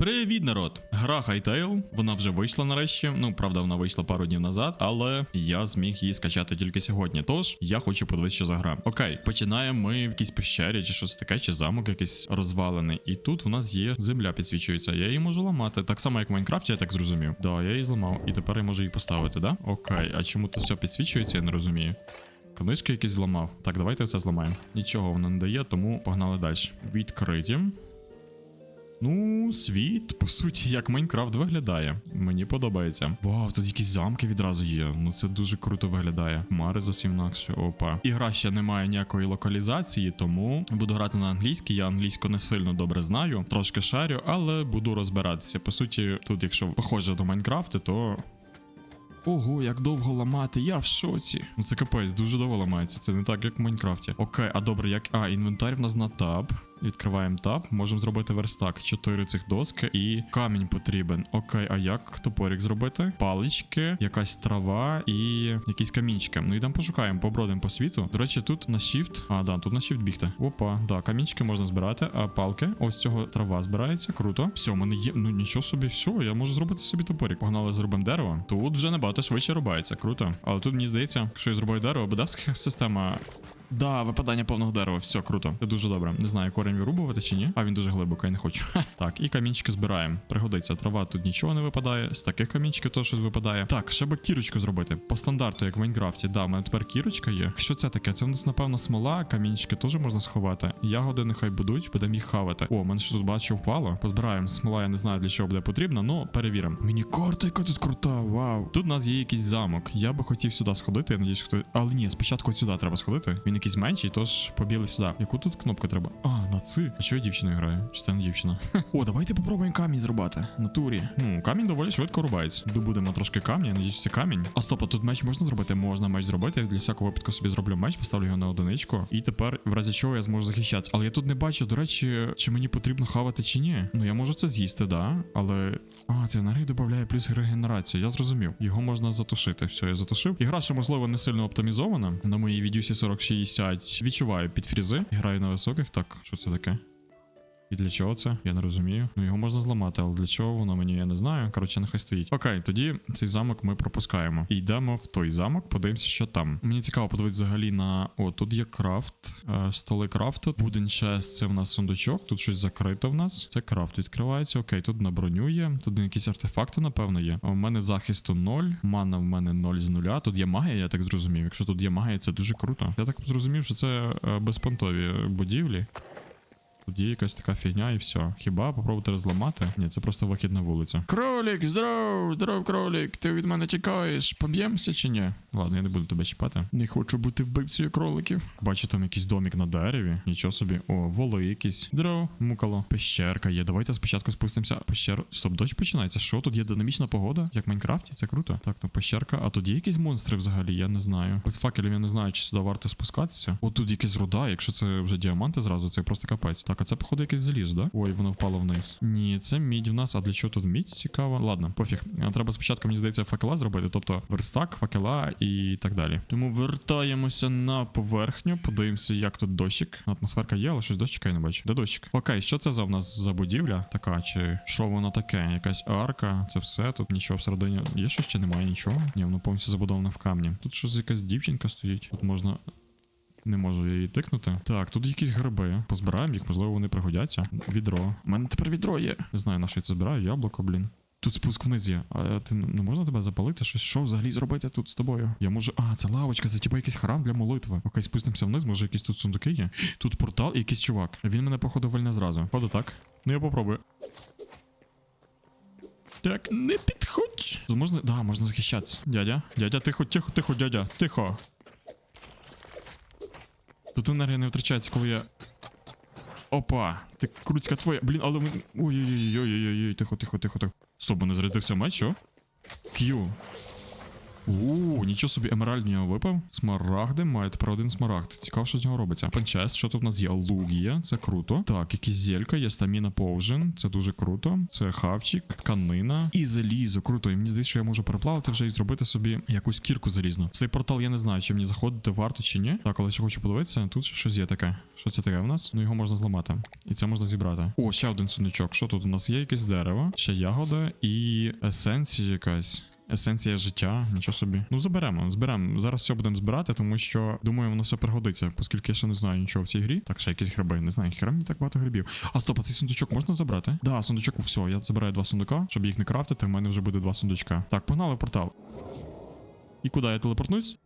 Привіт, народ! Гра Hytale, вона вже вийшла нарешті. Ну, правда, вона вийшла пару днів назад, але я зміг її скачати тільки сьогодні. Тож я хочу подивитися, що за гра. Окей, починаємо ми в якійсь пещері, чи щось таке, чи замок якийсь розвалений. І тут у нас є земля підсвічується. Я її можу ламати. Так само, як в Майнкрафті, я так зрозумів. Да, я її зламав. І тепер я можу її поставити, да? Окей, а чому тут все підсвічується, я не розумію. Книжки якісь зламав. Так, давайте це зламаємо. Нічого воно не дає, тому погнали далі. Відкриті. Ну, світ, по суті, як Майнкрафт виглядає. Мені подобається. Вау, тут якісь замки відразу є. Ну це дуже круто виглядає. Мари зовсім інакше. Опа. Ігра ще не має ніякої локалізації, тому буду грати на англійській. Я англійську не сильно добре знаю, трошки шарю, але буду розбиратися. По суті, тут, якщо похоже до Майнкрафту, то. Ого, як довго ламати, я в шоці. Ну це капець, дуже довго ламається. Це не так, як в Майнкрафті. Окей, а добре, як. А, інвентар в нас на таб. Відкриваємо таб, можемо зробити верстак. Чотири цих доски і камінь потрібен. Окей, а як топорик зробити? Палички, якась трава і якісь камінчики. Ну йдемо пошукаємо, побродимо по світу. До речі, тут на shift. А, да, тут на shift бігти. Опа, да, камінчики можна збирати, а палки. Ось цього трава збирається. Круто. Все, в мене є. Ну нічого собі, все, я можу зробити собі топорик. Погнали, зробимо дерево. Тут вже набагато швидше рубається. Круто. Але тут мені здається, якщо я зроблю дерево, буде система. Да, випадання повного дерева, все круто. Це дуже добре. Не знаю, корінь вирубувати чи ні. А він дуже глибоко, я не хочу. так, і камінчики збираємо. Пригодиться. Трава тут нічого не випадає. З таких камінчиків то щось випадає. Так, ще би кірочку зробити. По стандарту, як в Майнкрафті. Да, у мене тепер кірочка є. Що це таке? Це в нас, напевно, смола, камінчики теж можна сховати. Ягоди нехай будуть, будемо їх хавати. О, мене що тут бачу впало. Позбираємо смола, я не знаю для чого буде потрібно, ну перевіримо. Мені карта, яка тут крута, вау. Тут у нас є якийсь замок. Я би хотів сюди сходити, я надіюсь, хто. Але ні, спочатку сюди треба сходити. Він якийсь менший, тож побігли сюди. Яку тут кнопку треба? А, на ци. А чого я дівчиною граю? Чи це не дівчина? О, давайте попробуємо камінь зрубати. Натурі. Ну, камінь доволі швидко рубається. Добудемо трошки камня, надіюсь, це камінь. А стоп, а тут меч можна зробити? Можна меч зробити. Я для всякого випадку собі зроблю меч, поставлю його на одиничку. І тепер, в разі чого, я зможу захищатися. Але я тут не бачу, до речі, чи мені потрібно хавати чи ні. Ну я можу це з'їсти, да. Але. А, це енергія додає плюс регенерацію. Я зрозумів. Його можна затушити. Все, я затушив. Ігра ще, можливо, не сильно оптимізована. На моїй відюсі 4060 відчуваю під фрізи. Граю на високих. Так, що це таке? І для чого це? Я не розумію. Ну його можна зламати, але для чого воно мені я не знаю. Коротше, нехай стоїть. Окей, тоді цей замок ми пропускаємо. І йдемо в той замок, подивимося, що там. Мені цікаво подивитися взагалі на. О, тут є крафт, е, столи крафту. Wooden chest – це в нас сундучок. Тут щось закрито в нас. Це крафт відкривається. Окей, тут на броню є. Тут якісь артефакти, напевно, є. У мене захисту 0. Мана в мене 0 з нуля. Тут є магія, я так зрозумів. Якщо тут є магія, це дуже круто. Я так зрозумів, що це е, безпонтові будівлі. Є якась така фігня і все. Хіба попробувати розламати? Ні, це просто вихід на вулицю. Кролік, здоров, здоров, кролік. Ти від мене чекаєш. Поб'ємося чи ні? Ладно, я не буду тебе чіпати. Не хочу бути вбивцею кроликів. Бачу, там якийсь домик на дереві. Нічого собі. О, воли якісь. Здоров, мукало. Пещерка є. Давайте спочатку спустимося. Пещеру. Стоп, дощ починається. Що тут є динамічна погода? Як в Майнкрафті? Це круто. Так, ну пещерка. А тут є якісь монстри взагалі, я не знаю. Без факелів я не знаю, чи сюди варто спускатися. О, тут якась руда. Якщо це вже діаманти зразу, це просто капець. Так, а це, походу, якесь залізо, да? Ой, воно впало вниз. Ні, це мідь в нас. А для чого тут мідь? Цікаво. Ладно, пофіг. Треба спочатку, мені здається, факела зробити, тобто верстак, факела і так далі. Тому вертаємося на поверхню, подивимося, як тут дощик. Атмосферка є, але щось дощика я не бачу. Де дощик? Окей, що це за в нас за будівля така? Чи що воно таке? Якась арка, це все. Тут нічого всередині. Є щось чи немає нічого? Ні, воно повністю забудоване в камні. Тут щось якась дівчинка стоїть. Тут можна не можу її тикнути. Так, тут якісь гриби. Позбираємо їх, можливо, вони пригодяться. Відро. У мене тепер відро є. Не знаю, на що я це збираю, яблуко, блін. Тут спуск вниз є. А ти не можна тебе запалити? Щось що взагалі зробити тут з тобою? Я можу. А, це лавочка, це типу якийсь храм для молитви. Окей, спустимося вниз, може якісь тут сундуки є. Тут портал і якийсь чувак. Він мене, походу, вольне зразу. Ходу так. Ну я попробую. Так, не підходь. Можна. Да, можна захищатися. Дядя, дядя, тихо, тихо, тихо, дядя, тихо. Тут енергія не втрачається, коли я. Опа! Ти круцька твоя. Блін, але ми. Ой-ой-ой-ой-ой-ой, тихо, тихо, тихо, тихо. Стоп, не зарядився меч, що? К'ю. У, нічого собі, емеральд нього випав. Смарагди має тепер один смарагд. Цікаво, що з нього робиться. Панчест, що тут у нас є? Лугія, це круто. Так, якісь зелька, є стаміна повжин, це дуже круто. Це хавчик, тканина і залізо. Круто. І мені здається, що я можу переплавити вже і зробити собі якусь кірку залізну. Цей портал я не знаю, чи мені заходити варто чи ні. Так, але ще хочу подивитися. Тут щось є таке. Що це таке в нас? Ну його можна зламати. І це можна зібрати. О, ще один сундучок. Що тут у нас є? Якесь дерево, ще ягода і есенція якась. Есенція життя, нічого собі. Ну заберемо, зберемо. Зараз все будемо збирати, тому що думаю, воно все пригодиться, оскільки я ще не знаю нічого в цій грі. Так, ще якісь гриби. Не знаю, хіра мені так багато грибів. А стоп, а цей сундучок можна забрати? Да, сундучок, все, я забираю два сундука, щоб їх не крафтити. В мене вже буде два сундучка. Так, погнали в портал. І куди я телепортнусь?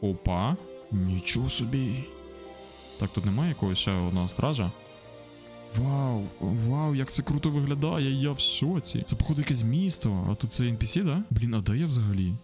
Опа. Нічого собі. Так, тут немає якогось ще одного стража. Вау, вау, як це круто виглядає, я в шоці. Це, походу, якесь місто, а тут це NPC, да? Блін, а де я взагалі?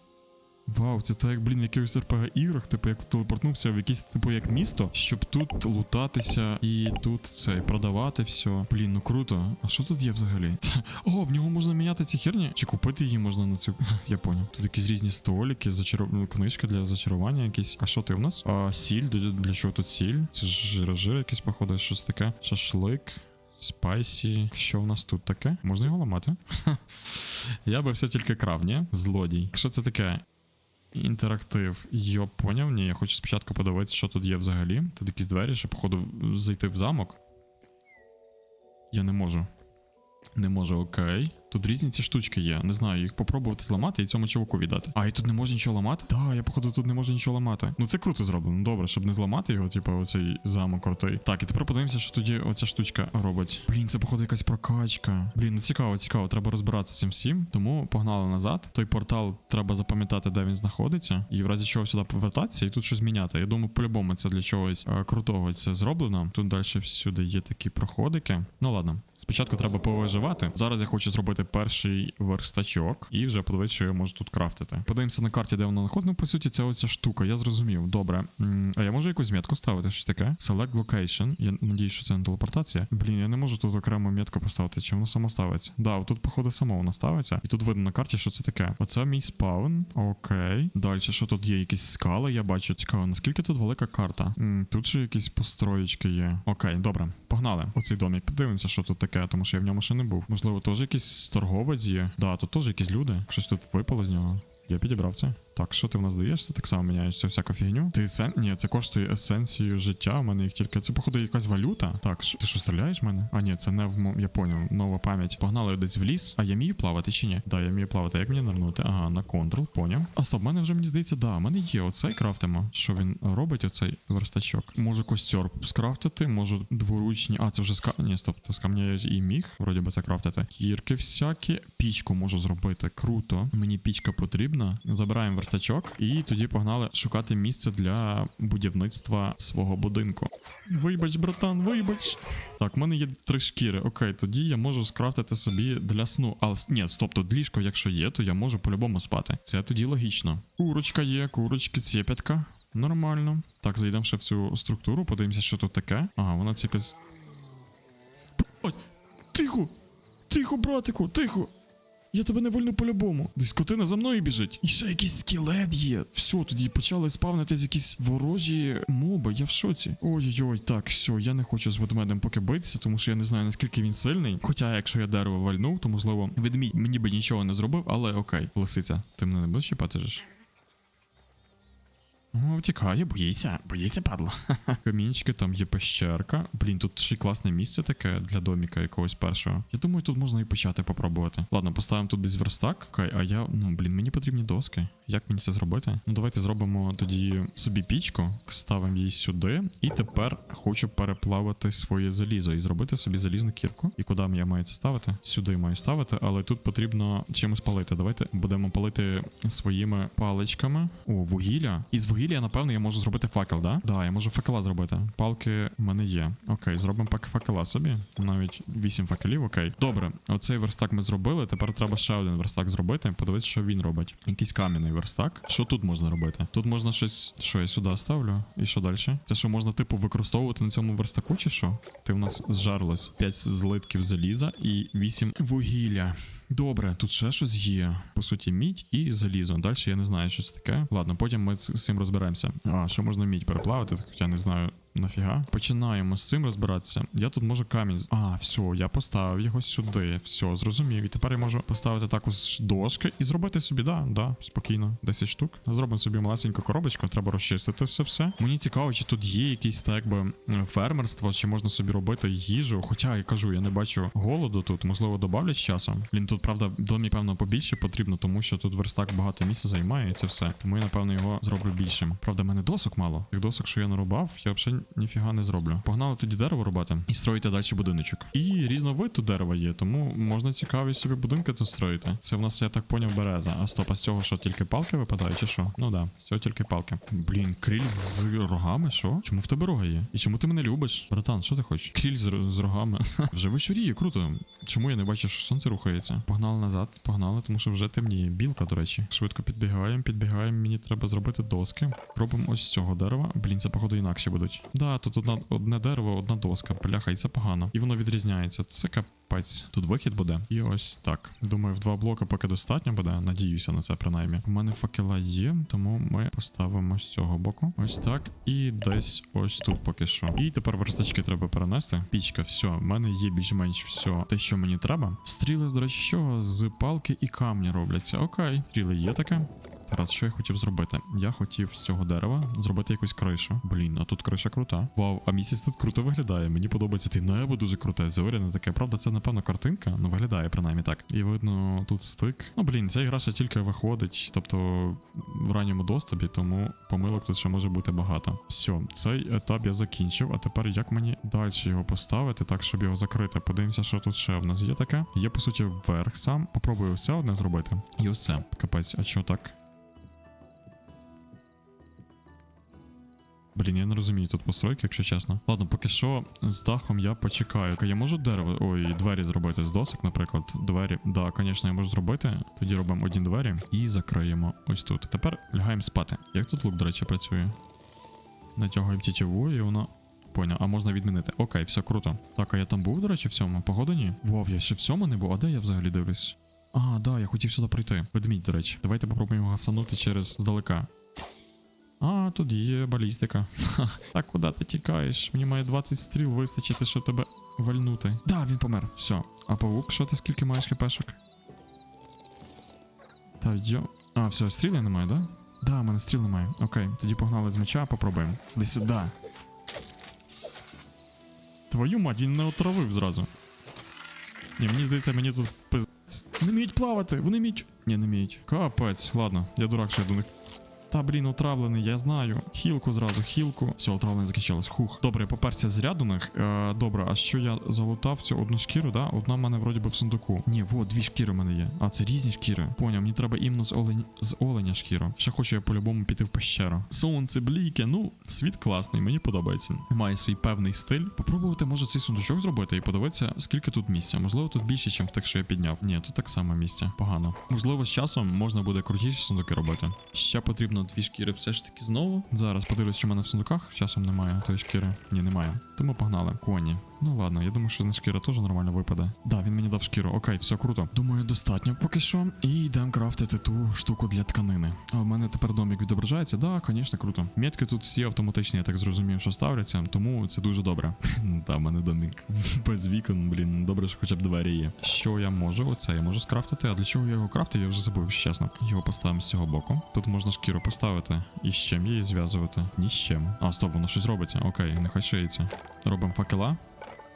Вау, це так, як, блін, в якихось RPG іграх, типу, як телепортнувся в якесь, типу, як місто, щоб тут лутатися і тут це продавати все. Блін, ну круто. А що тут є взагалі? О, в нього можна міняти ці херні? Чи купити її можна на цю. Я поняв. Тут якісь різні столики, зачару... ну, книжки для зачарування якісь. А що ти в нас? А, сіль, для чого тут сіль? Це ж жир якийсь, походу, щось таке. Шашлик. Спайсі. Що в нас тут таке? Можна його ламати? Я би все тільки крав, ні? Злодій. Що це таке? Інтерактив. Йо, поняв? Ні, я хочу спочатку подивитися, що тут є взагалі. Тут якісь двері, щоб, походу, зайти в замок. Я не можу. Не можу, окей. Тут різні ці штучки є. Не знаю, їх попробувати зламати і цьому чуваку віддати. А і тут не можна нічого ламати? Так, я походу тут не можу нічого ламати. Ну це круто зроблено. Добре, щоб не зламати його, типу, оцей замок крутий. Так, і тепер подивимося, що тоді оця штучка робить. Блін, це походу якась прокачка. Блін, ну цікаво, цікаво. Треба розбиратися цим всім. Тому погнали назад. Той портал треба запам'ятати, де він знаходиться, і в разі чого сюди повертатися і тут щось міняти. Я думаю, по-любому це для чогось е, крутого це зроблено. Тут далі всюди є такі проходики. Ну ладно, спочатку треба повиживати. Зараз я хочу зробити перший верстачок і вже подивитися, що я можу тут крафтити. Подивимося на карті, де вона знаходиться. Ну, по суті, це оця штука. Я зрозумів. Добре. А я можу якусь метку ставити? Щось таке? Select location. Я надіюсь, що це не телепортація. Блін, я не можу тут окремо метку поставити. Чи воно само ставиться? Да, тут, походу, само воно ставиться. І тут видно на карті, що це таке. Оце мій спаун. Окей. Далі, що тут є? Якісь скали, я бачу. Цікаво, наскільки тут велика карта? М, Тут же якісь построєчки є. Окей, добре. Погнали. Оцей домик. Подивимося, що тут таке, тому що я в ньому ще не був. Можливо, теж якийсь торговець є. Да, тут теж якісь люди. Щось тут випало з нього. Я підібрав це. Так, що ти в нас даєш? Це так само міняєш цю всяку фігню. Ти сен... Ні, це коштує есенцію життя. У мене їх тільки. Це, походу, якась валюта. Так, ш... ти що стріляєш в мене? А ні, це не в. Я поняв, нова пам'ять. Погнали десь в ліс. А я вмію плавати чи ні? Да, я вмію плавати. Як мені нирнути? Ага, на контрол, поняв. А стоп, в мене вже мені здається, да, в мене є оцей крафтимо. Що він робить, оцей верстачок? Можу костер скрафтити, можу дворучні. А, це вже ска. Ні, стоп, це з камня я і міг. Вроді би це крафтити. Кірки всякі. Пічку можу зробити. Круто. Мені пічка потрібна. Забираємо верстачок і тоді погнали шукати місце для будівництва свого будинку. Вибач, братан, вибач. Так, в мене є три шкіри. Окей, тоді я можу скрафтити собі для сну. Але ні, стоп, тут ліжко, якщо є, то я можу по-любому спати. Це тоді логічно. Курочка є, курочки, цепятка. Нормально. Так, зайдемо ще в цю структуру, подивимося, що тут таке. Ага, вона це якась. Ой, тихо! Тихо, братику, тихо! Я тебе не вольну по-любому. Десь котина за мною біжить. І ще якийсь скелет є. Все, тоді почали спавнитись якісь ворожі моби. Я в шоці. Ой-ой-ой, так, все, я не хочу з ведмедем поки битися, тому що я не знаю наскільки він сильний. Хоча, якщо я дерево вальнув, то можливо ведмідь мені би нічого не зробив, але окей. Лисиця, ти мене не будеш чіпати ж? О, втікає, боїться, боїться, падло. Камінчики, там є пещерка. Блін, тут ще й класне місце таке для доміка якогось першого. Я думаю, тут можна і почати попробувати. Ладно, поставимо тут десь верстак. Окей, а я. Ну, блін, мені потрібні доски. Як мені це зробити? Ну, давайте зробимо тоді собі пічку, ставимо її сюди. І тепер хочу переплавити своє залізо і зробити собі залізну кірку. І куди я маю це ставити? Сюди маю ставити, але тут потрібно чимось палити. Давайте будемо палити своїми паличками. О, вугілля. І з вугілля вугілля, напевно, я можу зробити факел, да? Да, я можу факела зробити. Палки в мене є. Окей, зробимо пак факела собі. Навіть 8 факелів, окей. Добре, оцей верстак ми зробили. Тепер треба ще один верстак зробити. Подивитися, що він робить. Якийсь кам'яний верстак. Що тут можна робити? Тут можна щось. Що я сюди ставлю? І що далі? Це що можна, типу, використовувати на цьому верстаку, чи що? Ти в нас зжарилось 5 злитків заліза і 8 вугілля. Добре, тут ще щось є. По суті, мідь і залізо. Далі я не знаю, що це таке. Ладно, потім ми з цим розберемося. А, що можна мідь переплавити, хоча не знаю. Нафіга? Починаємо з цим розбиратися. Я тут можу камінь. А, все, я поставив його сюди. Все, зрозумів. І тепер я можу поставити також дошки і зробити собі, да, да, спокійно, 10 штук. Зробимо собі малесеньку коробочку, треба розчистити все все. Мені цікаво, чи тут є якісь так якби м, фермерство, чи можна собі робити їжу. Хоча я кажу, я не бачу голоду тут, можливо, добавлять з часом. Блін, тут правда домі, певно, побільше потрібно, тому що тут верстак багато місця займає і це все. Тому я напевно його зроблю більшим. Правда, в мене досок мало. Тих досок, що я нарубав, я взагалі ніфіга не зроблю. Погнали тоді дерево рубати і строїти далі будиночок. І різновид дерева є, тому можна цікаві собі будинки тут строїти. Це в нас, я так поняв, береза. А стоп, а з цього що тільки палки випадають, чи що? Ну да, з цього тільки палки. Блін, кріль з рогами, що? Чому в тебе рога є? І чому ти мене любиш? Братан, що ти хочеш? Кріль з, з рогами. вже вечоріє, круто. Чому я не бачу, що сонце рухається? Погнали назад, погнали, тому що вже темніє. Білка, до речі. Швидко підбігаємо, підбігаємо. Мені треба зробити доски. Робимо ось з цього дерева. Блін, це походу інакше будуть. Да, тут одна, одне дерево, одна доска. Бляха, і це погано. І воно відрізняється. Це капець. Тут вихід буде. І ось так. Думаю, в два блоки поки достатньо буде. Надіюся на це принаймні. У мене факела є, тому ми поставимо з цього боку. Ось так. І десь ось тут поки що. І тепер верстачки треба перенести. Пічка, все, в мене є більш-менш все те, що мені треба. Стріли, до речі, з? З палки і камня робляться. Окей, стріли є таке. Зараз, що я хотів зробити? Я хотів з цього дерева зробити якусь кришу. Блін, а тут криша крута. Вау, а місяць тут круто виглядає. Мені подобається ти небо дуже круте. Зоряне таке. Правда, це напевно картинка. Ну виглядає принаймні так. І видно тут стик. Ну блін, ця гра ще тільки виходить, тобто в ранньому доступі, тому помилок тут ще може бути багато. Все, цей етап я закінчив. А тепер як мені далі його поставити, так щоб його закрити? Подивимося, що тут ще в нас є таке. Є по суті верх сам. Попробую все одне зробити. І це. Капець, а що так? Блін, я не розумію тут постройки, якщо чесно. Ладно, поки що з дахом я почекаю. Я можу дерево, ой, двері зробити з досок, наприклад. Двері. Да, звісно, я можу зробити. Тоді робимо одні двері і закриємо ось тут. Тепер лягаємо спати. Як тут лук, до речі, працює? Натягаємо тітіву і воно. Поняв, а можна відмінити. Окей, все круто. Так, а я там був, до речі, в цьому? Погода ні? Вов, я ще в цьому не був. А де я взагалі дивлюсь? А, да, я хотів сюди прийти. Ведмідь, до речі. Давайте попробуємо гасанути через здалека. А, тут є балістика. Так куди ти тікаєш? Мені має 20 стріл вистачити, щоб тебе вальнути. Да, він помер. Все. А павук, що ти скільки маєш хпшок? Та йо. А, все, стріли немає, да? Да, в мене стріл немає. Окей, тоді погнали з меча, попробуємо. Іди сюди. Твою мать, він не отравив зразу. Ні, мені здається, мені тут пиздець. Вони вміють плавати, вони вміють. Ні, не вміють. Капець, ладно, я дурак, що я до них та блін, отравлений, я знаю. Хілку зразу, хілку. Все, отравлення закінчилось. Хух. Добре, поперся з ряду них. Е, добре, а що я залутав цю одну шкіру, да? Одна в мене вроді би в сундуку. Ні, во, дві шкіри в мене є. А це різні шкіри. Поняв, мені треба іменно з олень... з оленя шкіру. Ще хочу я по-любому піти в пещеру. Сонце, бліке, ну, світ класний, мені подобається. Має свій певний стиль. Попробувати, може, цей сундучок зробити і подивитися, скільки тут місця. Можливо, тут більше, ніж в тих, що я підняв. Ні, тут так само місця. Погано. Можливо, з часом можна буде крутіші сундуки робити. Ще потрібно дві шкіри все ж таки знову. Зараз подивлюсь, що в мене в сундуках часом немає тої шкіри. Ні, немає. Тому погнали. Коні. Ну ладно, я думаю, що з шкіра теж нормально випаде. Да, він мені дав шкіру. Окей, все круто. Думаю, достатньо поки що. І йдемо крафтити ту штуку для тканини. А в мене тепер домик відображається. Да, звісно, круто. Метки тут всі автоматичні, я так зрозумів, що ставляться, тому це дуже добре. Та, в мене домик без вікон, блін. Добре, що хоча б двері є. Що я можу? Оце я можу скрафтити. А для чого я його крафтив, я вже забув, якщо чесно. Його поставимо з цього боку. Тут можна шкіру поставити. І з чим її зв'язувати? Ні з чим. А, стоп, воно щось робиться. Окей, нехай шиється. Робимо факела.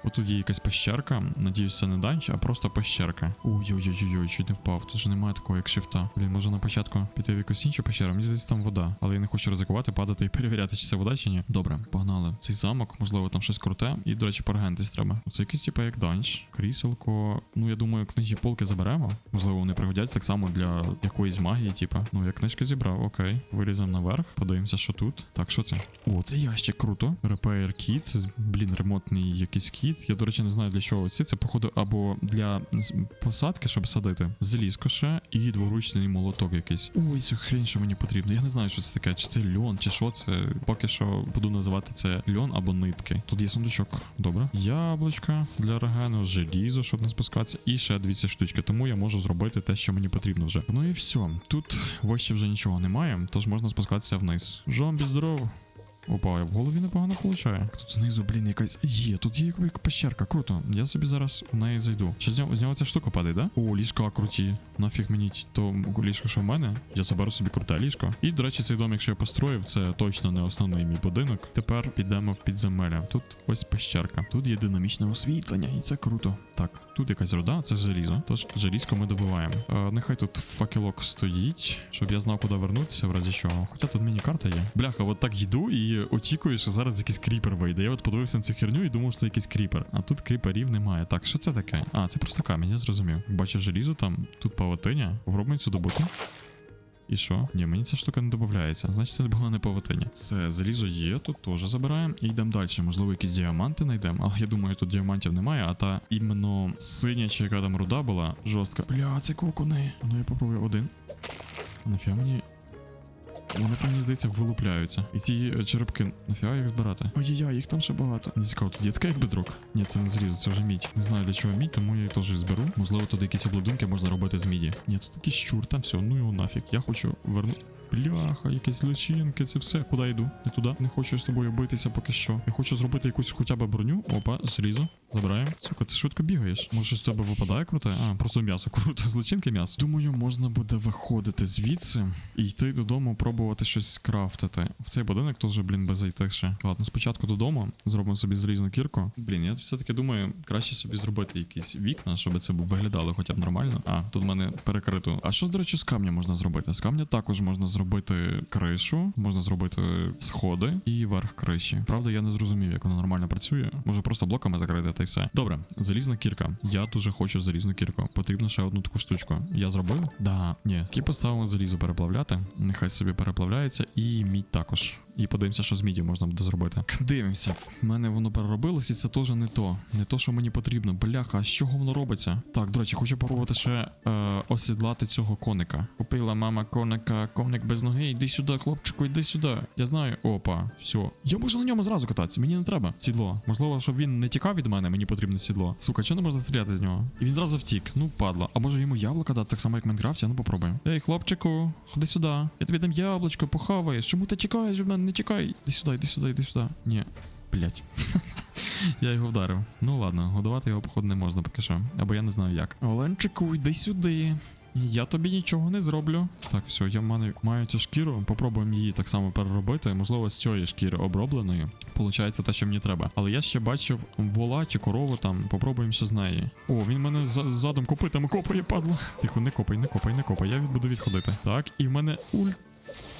Отут є якась пещерка. Надіюсь, це не данч, а просто пещерка. Ой-ой-ой-ой, чуть не впав. Тут же немає такого, як шифта. Блін, може на початку піти в якусь іншу пещеру. Мені здається, там вода. Але я не хочу ризикувати, падати і перевіряти, чи це вода, чи ні. Добре, погнали. Цей замок, можливо, там щось круте. І, до речі, порагентись треба. Це якийсь типу як данч. Кріселко. Ну, я думаю, книжні полки заберемо. Можливо, вони пригодяться так само для якоїсь магії, типу. Ну, я книжки зібрав, окей. Виліземо наверх, подивимося, що тут. Так, що це? О, це ящик круто. Repair kit. Блін, ремонтний якийсь кіт. Я, до речі, не знаю для чого ці. Це, походу, або для посадки, щоб садити. Залізко ще і дворучний молоток якийсь. Ой, цю хрень, що мені потрібно. Я не знаю, що це таке. Чи це льон, чи що це. Поки що буду називати це льон або нитки. Тут є сундучок. Добре. Яблучка для регену, желізо, щоб не спускатися. І ще дві ці штучки. Тому я можу зробити те, що мені потрібно вже. Ну і все. Тут вище вже нічого немає, тож можна спускатися вниз. Жомбі здорово. Опа, в голові непогано получає. Тут знизу, блін, якась є. Тут є яка пещерка, круто. Я собі зараз в неї зайду. Що з нього, з нього ця штука падає, да? О, ліжка круті. Нафіг мені то ліжко, що в мене. Я заберу собі круте ліжко. І, до речі, цей дом, якщо я построїв, це точно не основний мій будинок. Тепер підемо в підземелля. Тут ось пещерка. Тут є динамічне освітлення, і це круто. Так, тут якась руда, це желізо. Тож желізко ми добиваємо. Е, нехай тут факелок стоїть, щоб я знав, куди вернутися, в разі чого. Хоча тут міні-карта є. Бляха, от так йду і очікую, що зараз якийсь кріпер вийде. Я от подивився на цю херню і думав, що це якийсь кріпер. А тут кріперів немає. Так, що це таке? А, це просто камінь, я зрозумів. Бачу желізо там, тут павутиня. Попробуємо цю добути. І що? Ні, мені ця штука не додається. Значить, це була не павутиня. Це залізо є, тут теж забираємо. І йдемо далі. Можливо, якісь діаманти знайдемо. Але я думаю, тут діамантів немає, а та іменно синя чи яка там руда була жорстка. Бля, це кокони. Ну я попробую один. Нафіга мені. Вони, мені здається, вилупляються. І ті е, черепки, нафіга їх збирати? Ой-яй, їх там ще багато. Не цікаво, тут є таке як бедрок. Ні, це не залізо, це вже мідь. Не знаю для чого мідь, тому я її теж зберу. Можливо, тут якісь обладунки можна робити з міді. Ні, тут якийсь щур, там все, ну його нафіг. Я хочу вернути. Бляха, якісь личинки, це все. Куди йду? Не туди. Не хочу з тобою битися поки що. Я хочу зробити якусь хоча б броню. Опа, залізо. Забираємо. Сука, ти швидко бігаєш. Може, щось з тебе випадає круте? А, просто м'ясо круто. З личинки м'ясо. Думаю, можна буде виходити звідси і йти додому, пробувати щось скрафтити. В цей будинок теж, блін, без зайти. Ладно, спочатку додому зробимо собі залізну кірку. Блін, я все-таки думаю, краще собі зробити якісь вікна, щоб це виглядало хоча б нормально. А, тут в мене перекрито. А що, до речі, з камня можна зробити? З камня також можна зробити кришу, можна зробити сходи і верх криші. Правда, я не зрозумів, як воно нормально працює. Може просто блоками закрити та й все. Добре, залізна кірка. Я дуже хочу залізну кірку. Потрібно ще одну таку штучку. Я зробив? Да, ні. Кі поставимо залізо переплавляти. Нехай собі переплавляється, і мідь також. І подивимося, що з міді можна буде зробити. Дивимося, в мене воно переробилось, і це теж не то. Не то, що мені потрібно. Бляха, з чого воно робиться? Так, до речі, хочу попробувати ще е, осідлати цього коника. Купила мама коника, коник без ноги. Йди сюди, хлопчику, йди сюди. Я знаю. Опа, все. Я можу на ньому зразу кататися, мені не треба. Сідло. Можливо, щоб він не тікав від мене, мені потрібно сідло. Сука, чого не можна стріляти з нього? І він зразу втік. Ну, падла. А може йому яблука дати, так само, як в Майнкрафті, ну попробуємо. Ей, хлопчику, ходи сюди. Я тобі дам яблучко, похаваєш. Чому ти чекаєш від мене? Не чекай. Іди сюди, іди сюди, іди сюди. Ні. Блять. я його вдарив. Ну ладно, годувати його, походу, не можна поки що. Або я не знаю як. Оленчику, йди сюди. Я тобі нічого не зроблю. Так, все, я маю, маю цю шкіру. Попробуємо її так само переробити. Можливо, з цієї шкіри обробленої. Получається те, що мені треба. Але я ще бачив вола чи корову там. Попробуємо ще з неї. О, він мене за- задом копитами копає, падла. Тихо, не копай, не копай, не копай. Я буду відходити. Так, і в мене ульт.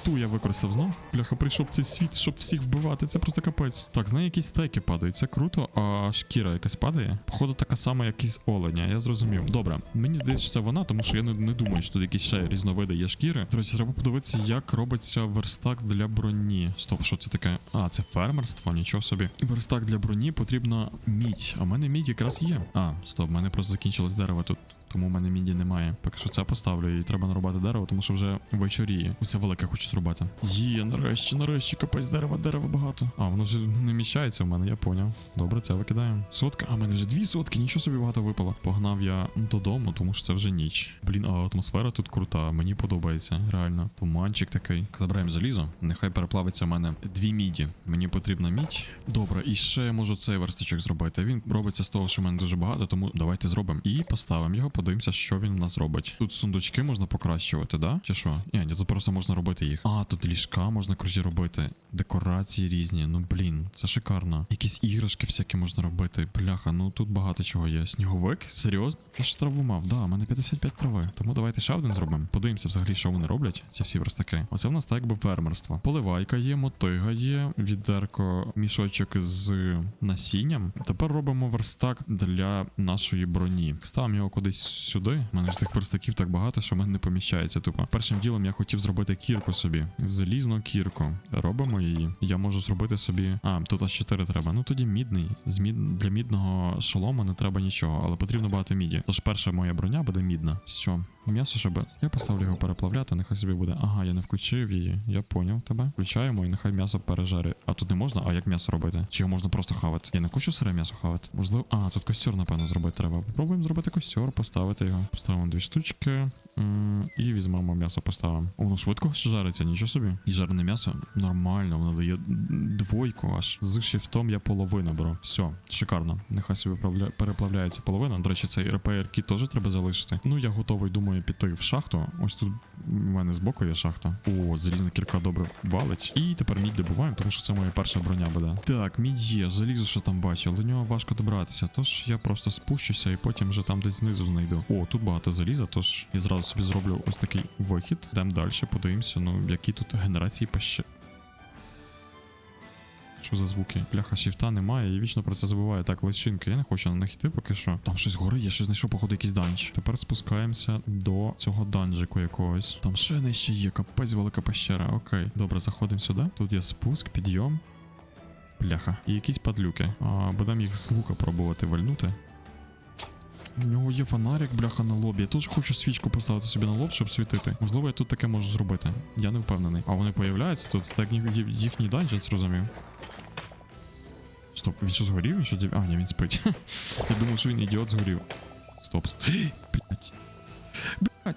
Ту я використав знов. Бляха, прийшов в цей світ, щоб всіх вбивати. Це просто капець. Так, з неї якісь стейки падають, це круто, а шкіра якась падає. Походу, така сама, як із оленя, я зрозумів. Добре, мені здається, що це вона, тому що я не, не думаю, що тут якісь ще різновиди є шкіри. До речі, треба подивитися, як робиться верстак для броні. Стоп, що це таке? А, це фермерство, нічого собі. Верстак для броні потрібна мідь. А в мене мідь якраз є. А, стоп, в мене просто закінчилось дерево тут. Тому в мене міді немає. Поки що це поставлю і треба нарубати дерево, тому що вже вечоріє. Усе велике хочу зрубати. Є, нарешті, нарешті, капець дерева, дерева багато. А, воно вже не міщається в мене, я поняв. Добре, це викидаємо. Сотка, а в мене вже дві сотки, нічого собі багато випало. Погнав я додому, тому що це вже ніч. Блін, а атмосфера тут крута, мені подобається. Реально. Туманчик такий. Забираємо залізо. Нехай переплавиться в мене дві міді. Мені потрібна мідь. Добре, і ще я можу цей верстачок зробити. Він робиться з того, що в мене дуже багато, тому давайте зробимо. І поставимо його, подивимося, що він у нас робить. Тут сундучки можна покращувати, да? Чи що? Ні, ні, тут просто можна робити їх. А, тут ліжка можна круті робити. Декорації різні. Ну блін, це шикарно. Якісь іграшки всякі можна робити. Бляха, ну тут багато чого є. Сніговик? Серйозно? Я ж траву мав. Да, у мене 55 трави. Тому давайте ще один зробимо. Подивимося взагалі, що вони роблять. Ці всі верстаки. Оце в нас так якби фермерство. Поливайка є, мотига є, відерко, мішочок з насінням. Тепер робимо верстак для нашої броні. Ставимо його кудись сюди. У мене ж тих верстаків так багато, що в мене не поміщається. Тупо першим ділом я хотів зробити кірку собі. Залізну кірку. Робимо її. Я можу зробити собі. А, тут аж 4 треба. Ну тоді мідний. З мід... Для мідного шолома не треба нічого, але потрібно багато міді. Тож перша моя броня буде мідна. Все. М'ясо, щоб. Я поставлю його переплавляти, нехай собі буде. Ага, я не включив її. Я поняв тебе. Включаємо і нехай м'ясо пережарить. А тут не можна, а як м'ясо робити? Чи його можна просто хавати? Я не хочу сире м'ясо хавати. Можливо. А, тут костер, напевно, зробити треба. Попробуємо зробити костер, поставити його. Поставимо дві штучки. І візьмемо м'ясо, поставимо. О, Воно швидко жариться, нічого собі. І жарене м'ясо нормально, воно дає двойку аж. З шифтом я половину беру. Все, шикарно. Нехай собі переплавляється половина. До речі, цей репейр кіт теж треба залишити. Ну, я готовий, думаю, піти в шахту. Ось тут у мене збоку є шахта. О, залізна кілька добре валить. І тепер мідь добуваємо, тому що це моя перша броня буде. Так, мідь є, залізо, що там бачив. До нього важко добратися. Тож я просто спущуся і потім вже там десь знизу знайду. О, тут багато заліза, тож я зразу собі зроблю ось такий вихід. Йдемо далі, подивимося, ну які тут генерації паще. Що за звуки? Пляха шіфта немає, і вічно про це забуваю. Так, личинки, я не хочу на них йти поки що. Там щось гори, я щось знайшов, походу, якийсь данж. Тепер спускаємося до цього данжику якогось. Там ще нижче є, капець велика пещера. Окей. Добре, заходимо сюди. Тут є спуск, підйом. Бляха. І якісь падлюки. А, будемо їх з лука пробувати вальнути. У нього є фонарик, бляха на лобі. Я теж хочу свічку поставити собі на лоб, щоб світити. Можливо, я тут таке можу зробити. Я не впевнений. А вони появляються тут, так їхній данжен, зрозумів. Стоп, він що згорів? Що дів... А, ні, він спить. Я думав, що він ідіот згорів. Стоп, стоп. Блять. Блять.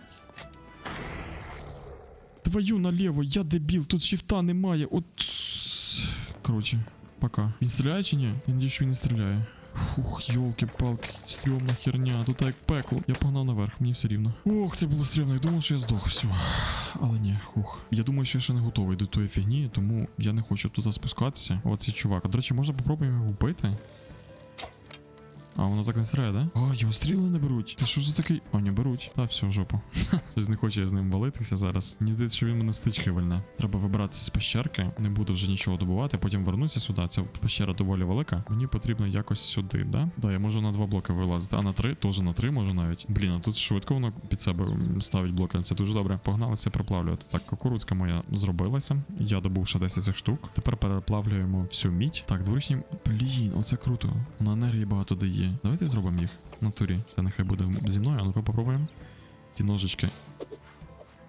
Твою наліво, я дебіл, тут шифта немає. От. Коротше, пока. Він стріляє чи ні? Я надію, що він не стріляє. Фух, йолки-палки, стрьомна херня, тут як пекло. Я погнав наверх, мені все рівно. Ох, це було стрьомно, я думав, що я здох, все. Але ні, хух. Я думаю, що я ще не готовий до тої фігні, тому я не хочу туди спускатися. Оцей чувак. До речі, можна попробуємо його вбити? А, воно так не стріляє, да? А, його стріли не беруть. Та що за такий? А, не беруть. Та все, в жопу. Щось не хочу я з ним валитися зараз. Мені здається, що він мене стички вальне. Треба вибиратися з пещерки. Не буду вже нічого добувати, потім вернуся сюди. Ця пещера доволі велика. Мені потрібно якось сюди, да? Да, я можу на два блоки вилазити, а на три, теж на три можу навіть. Блін, а тут швидко воно під себе ставить блоки. Це дуже добре. Погналися проплавлювати. Так, кукурудзка моя зробилася. Я добув ще 10 цих штук. Тепер переплавлюємо всю мідь. Так, дворічні. Блін, оце круто. Вона енергії багато дає. Давайте зробимо їх. В натурі. Це нехай буде зі мною. А ну-ка попробуємо. Ці ножички.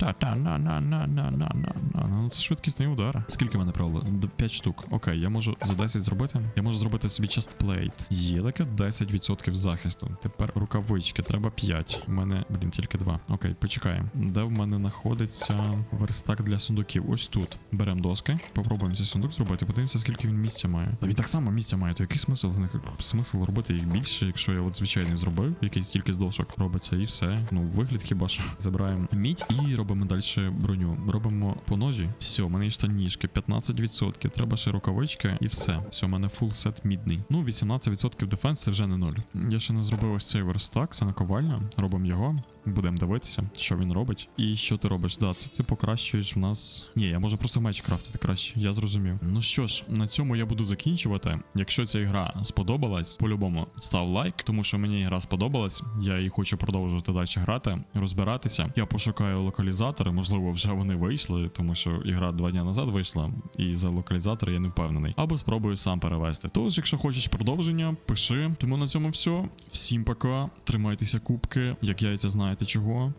Та та на на це швидкісний удар. Скільки мене правило? 5 штук. Окей, я можу за 10 зробити. Я можу зробити собі частплейт. Є таке 10% захисту. Тепер рукавички, треба 5. У мене, блін, тільки 2. Окей, почекаємо. Де в мене знаходиться верстак для сундуків? Ось тут. Беремо доски. Попробуємо цей сундук зробити. Подивимося, скільки він місця має. Та він так само місця має. То який смисл з них смисл робити їх більше, якщо я от звичайний зробив, якийсь тільки з дошок робиться, і все. Ну, вигляд хіба що забираємо мідь і робимо далі броню. Робимо по ножі. Все, мене є штанішки, 15%. Треба ще рукавички і все. Все, у мене фул сет мідний. Ну, 18% дефенс це вже не ноль. Я ще не зробив ось цей верстак, це наковальня. Робимо його. Будемо дивитися, що він робить. І що ти робиш? Да, це ти покращуєш в нас. Ні, я можу просто меч крафтити краще, я зрозумів. Ну що ж, на цьому я буду закінчувати. Якщо ця гра сподобалась, по-любому став лайк, тому що мені гра сподобалась. Я її хочу продовжувати далі грати, розбиратися. Я пошукаю локалізатори, можливо, вже вони вийшли, тому що ігра два дні назад вийшла, і за локалізатори я не впевнений. Або спробую сам перевести. Тож, якщо хочеш продовження, пиши. Тому на цьому все. Всім пока. Тримайтеся кубки, як яйця знаєте чого.